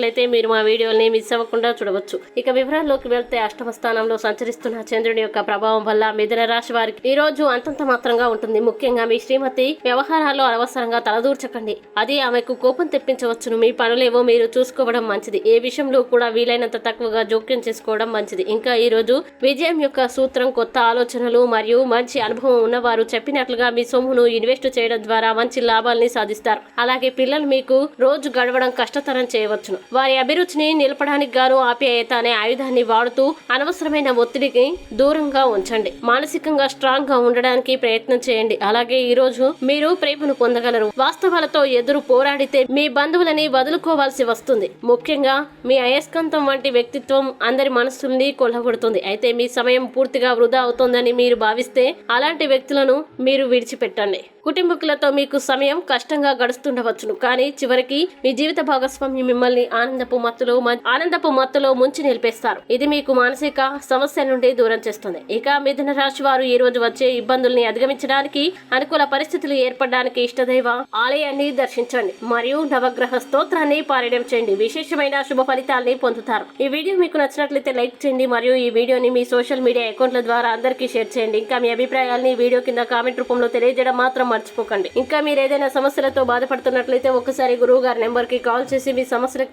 చూసినట్లయితే మీరు మా వీడియోని మిస్ అవ్వకుండా చూడవచ్చు. ఇక వివరాల్లోకి వెళ్తే అష్టమ స్థానంలో సంచరిస్తున్న చంద్రుని యొక్క ప్రభావం వల్ల మిథున రాశి వారికి ఈ రోజు అంతంత మాత్రంగా ఉంటుంది. ముఖ్యంగా మీ శ్రీమతి వ్యవహారాల్లో అనవసరంగా తలదూర్చకండి. అది ఆమెకు కోపం తెప్పించవచ్చును. మీ పనులేవో మీరు చూసుకోవడం మంచిది. ఏ విషయంలో కూడా వీలైనంత తక్కువగా జోక్యం చేసుకోవడం మంచిది. ఇంకా ఈ రోజు విజయం యొక్క సూత్రం కొత్త ఆలోచనలు మరియు మంచి అనుభవం ఉన్నవారు చెప్పినట్లుగా మీ సొమ్మును ఇన్వెస్ట్ చేయడం ద్వారా మంచి లాభాల్ని సాధిస్తారు. అలాగే పిల్లలు మీకు రోజు గడవడం కష్టతరం చేయవచ్చును. వారి అభిరుచిని నిలపడానికి గాను ఆప్యాయత అనే ఆయుధాన్ని వాడుతూ అనవసరమైన ఒత్తిడికి దూరంగా ఉంచండి. మానసికంగా స్ట్రాంగ్గా ఉండడానికి ప్రయత్నం చేయండి. అలాగే ఈ రోజు మీరు ప్రేమను పొందగలరు. వాస్తవాలతో ఎదురు పోరాడితే మీ బంధువులని వదులుకోవాల్సి వస్తుంది. ముఖ్యంగా మీ అయస్కాంతం వంటి వ్యక్తిత్వం అందరి మనస్సుల్ని కొల్లగొడుతుంది. అయితే మీ సమయం పూర్తిగా వృధా అవుతోందని మీరు భావిస్తే అలాంటి వ్యక్తులను మీరు విడిచిపెట్టండి. కుటుంబకులతో మీకు సమయం కష్టంగా గడుస్తుండవచ్చును. కానీ చివరికి మీ జీవిత భాగస్వామి మిమ్మల్ని ఆనందపు మత్తులో మ- ఆనందపు మత్తులో ముంచి నిలిపేస్తారు. ఇది మీకు మానసిక సమస్య నుండి దూరం చేస్తుంది. ఇక మిథున రాశి వారు ఈ రోజు వచ్చే ఇబ్బందుల్ని అధిగమించడానికి అనుకూల పరిస్థితులు ఏర్పడడానికి ఇష్టదైవ ఆలయాన్ని దర్శించండి. మరియు నవగ్రహ స్తోత్రాన్ని పారాయణం చేయండి. విశేషమైన శుభ ఫలితాల్ని పొందుతారు. ఈ వీడియో మీకు నచ్చినట్లయితే లైక్ చేయండి. మరియు ఈ వీడియోని మీ సోషల్ మీడియా అకౌంట్ల ద్వారా అందరికీ షేర్ చేయండి. ఇంకా మీ అభిప్రాయాల్ని వీడియో కింద కామెంట్ రూపంలో తెలియజేయడం మాత్రం మర్చిపోకండి. ఇంకా మీరు ఏదైనా సమస్యలతో బాధపడుతున్నట్లయితే ఒకసారి గురువు గారి నెంబర్కి కాల్ చేసి మీ సమస్యలకు